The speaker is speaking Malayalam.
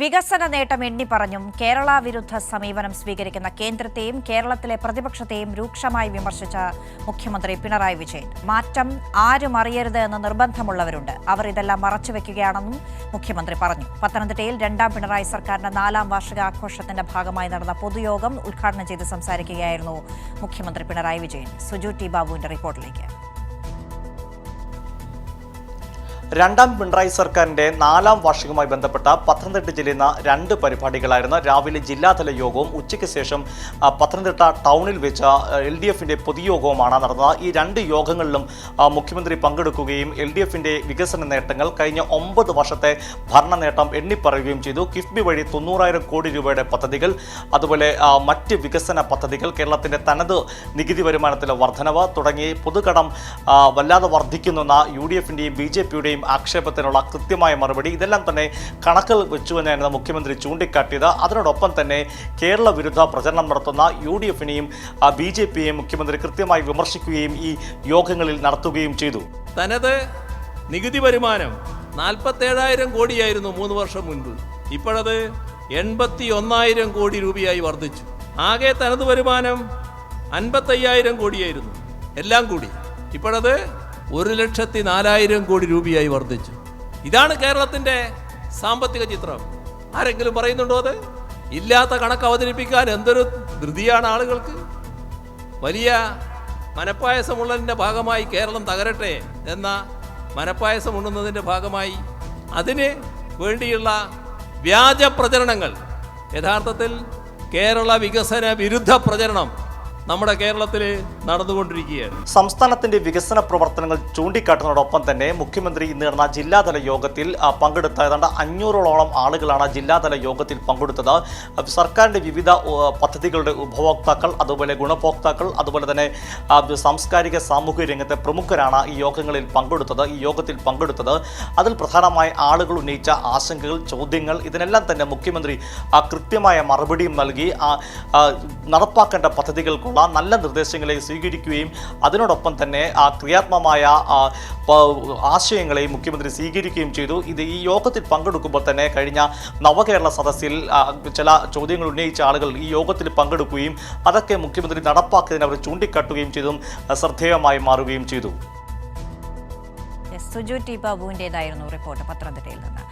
വികസന നേട്ടം എണ്ണിപ്പറഞ്ഞും കേരള വിരുദ്ധ സമീപനം സ്വീകരിക്കുന്ന കേന്ദ്രത്തെയും കേരളത്തിലെ പ്രതിപക്ഷത്തെയും രൂക്ഷമായി വിമർശിച്ച മുഖ്യമന്ത്രി പിണറായി വിജയൻ. മാറ്റം ആരും അറിയരുത് എന്ന് നിർബന്ധമുള്ളവരുണ്ട്. അവർ ഇതെല്ലാം മറച്ചുവെക്കുകയാണെന്നും മുഖ്യമന്ത്രി പറഞ്ഞു. പത്തനംതിട്ടയിൽ രണ്ടാം പിണറായി സർക്കാരിന്റെ നാലാം വാർഷിക ആഘോഷത്തിന്റെ ഭാഗമായി നടന്ന പൊതുയോഗം ഉദ്ഘാടനം ചെയ്ത് സംസാരിക്കുകയായിരുന്നു മുഖ്യമന്ത്രി പിണറായി വിജയൻ. സുജു ടി ബാബുവിന്റെ റിപ്പോർട്ടിലേക്ക്. രണ്ടാം പിണറായി സർക്കാരിന്റെ നാലാം വാർഷികവുമായി ബന്ധപ്പെട്ട പത്തനംതിട്ട ജില്ലയിൽ നിന്ന് രണ്ട് പരിപാടികളായിരുന്നു. രാവിലെ ജില്ലാതല യോഗവും ഉച്ചയ്ക്ക് ശേഷം പത്തനംതിട്ട ടൗണിൽ വെച്ച എൽ ഡി എഫിന്റെ പൊതുയോഗവുമാണ് നടന്നത്. ഈ രണ്ട് യോഗങ്ങളിലും മുഖ്യമന്ത്രി പങ്കെടുക്കുകയും എൽ ഡി എഫിന്റെ വികസന നേട്ടങ്ങൾ കഴിഞ്ഞ ഒമ്പത് വർഷത്തെ ഭരണ നേട്ടം എണ്ണിപ്പറയുകയും ചെയ്തു. കിഫ്ബി വഴി തൊണ്ണൂറായിരം കോടി രൂപയുടെ പദ്ധതികൾ അതുപോലെ മറ്റ് വികസന പദ്ധതികൾ കേരളത്തിന്റെ തനത് നികുതി വരുമാനത്തിലെ വർധനവ് തുടങ്ങി. പൊതുകടം വല്ലാതെ വർദ്ധിക്കുന്ന യു ഡി എഫിന്റെയും ബി ജെ പിയുടെയും ആക്ഷേപത്തിനുള്ള കൃത്യമായ മറുപടി ഇതെല്ലാം തന്നെ കണക്കിൽ വെച്ചു തന്നെയായിരുന്നു മുഖ്യമന്ത്രി ചൂണ്ടിക്കാട്ടിയത്. അതിനോടൊപ്പം തന്നെ കേരള വിരുദ്ധ പ്രചരണം നടത്തുന്ന യു ഡി എഫിനെയും ബി ജെ പിയെയും മുഖ്യമന്ത്രി കൃത്യമായി വിമർശിക്കുകയും ഈ യോഗങ്ങളിൽ നടത്തുകയും ചെയ്തു. തനത് നികുതി വരുമാനം നാൽപ്പത്തേഴായിരം കോടിയായിരുന്നു മൂന്ന് വർഷം മുൻപ്. ഇപ്പോഴത് എൺപത്തി ഒന്നായിരം കോടി രൂപയായി വർദ്ധിച്ചു. ആകെ തനത് വരുമാനം അൻപത്തയ്യായിരം കോടിയായിരുന്നു. എല്ലാം കൂടി. ഇപ്പോഴത് ഒരു ലക്ഷത്തി നാലായിരം കോടി രൂപയായി വർദ്ധിച്ചു. ഇതാണ് കേരളത്തിന്റെ സാമ്പത്തിക ചിത്രം. ആരെങ്കിലും പറയുന്നുണ്ടോ അത്? ഇല്ലാത്ത കണക്ക് അവതരിപ്പിക്കാൻ എന്തൊരു ധൃതിയാണ് ആളുകൾക്ക്? വലിയ മനപ്പായസമുള്ളതിന്റെ ഭാഗമായി കേരളം തകരട്ടെ എന്ന മനപ്പായസം ഉണ്ണുന്നതിന്റെ ഭാഗമായി അതിന് വേണ്ടിയുള്ള വ്യാജ പ്രചരണങ്ങൾ. യഥാർത്ഥത്തിൽ കേരള വികസന വിരുദ്ധ പ്രചരണം നമ്മുടെ കേരളത്തിൽ നടന്നുകൊണ്ടിരിക്കുകയാണ്. സംസ്ഥാനത്തിന്റെ വികസന പ്രവർത്തനങ്ങൾ ചൂണ്ടിക്കാട്ടുന്നതോടൊപ്പം തന്നെ മുഖ്യമന്ത്രി ഇന്ന് നടന്ന ജില്ലാതല യോഗത്തിൽ പങ്കെടുത്ത ഏതാണ്ട് അഞ്ഞൂറോളം ആളുകളാണ് ജില്ലാതല യോഗത്തിൽ പങ്കെടുത്തത്. സർക്കാരിന്റെ വിവിധ പദ്ധതികളുടെ ഉപഭോക്താക്കൾ അതുപോലെ ഗുണഭോക്താക്കൾ അതുപോലെ തന്നെ സാംസ്കാരിക സാമൂഹിക രംഗത്തെ പ്രമുഖരാണ് ഈ യോഗങ്ങളിൽ പങ്കെടുത്തത് ഈ യോഗത്തിൽ പങ്കെടുത്തത്. അതിൽ പ്രധാനമായി ആളുകൾ ഉന്നയിച്ച ആശങ്കകൾ ചോദ്യങ്ങൾ ഇതിനെല്ലാം തന്നെ മുഖ്യമന്ത്രി കൃത്യമായ മറുപടിയും നൽകി. നടപ്പാക്കേണ്ട പദ്ധതികൾക്കുള്ള നല്ല നിർദ്ദേശങ്ങളെ സ്വീകരിക്കുകയും അതിനോടൊപ്പം തന്നെ ആ ക്രിയാത്മമായ ആശയങ്ങളെ മുഖ്യമന്ത്രി സ്വീകരിക്കുകയും ചെയ്തു. ഇത് ഈ യോഗത്തിൽ പങ്കെടുക്കുമ്പോൾ തന്നെ കഴിഞ്ഞ നവകേരള സദസ്സിൽ ചില ചോദ്യങ്ങൾ ഉന്നയിച്ച ആളുകൾ ഈ യോഗത്തിൽ പങ്കെടുക്കുകയും അതൊക്കെ മുഖ്യമന്ത്രി നടപ്പാക്കിയതിന് അവർ ചൂണ്ടിക്കാട്ടുകയും ചെയ്തും ശ്രദ്ധേയമായി മാറുകയും ചെയ്തു. സുജു ടി ബാബുവിന്റെതായിരുന്നു റിപ്പോർട്ട് പത്തനംതിട്ടയിൽ നിന്ന്.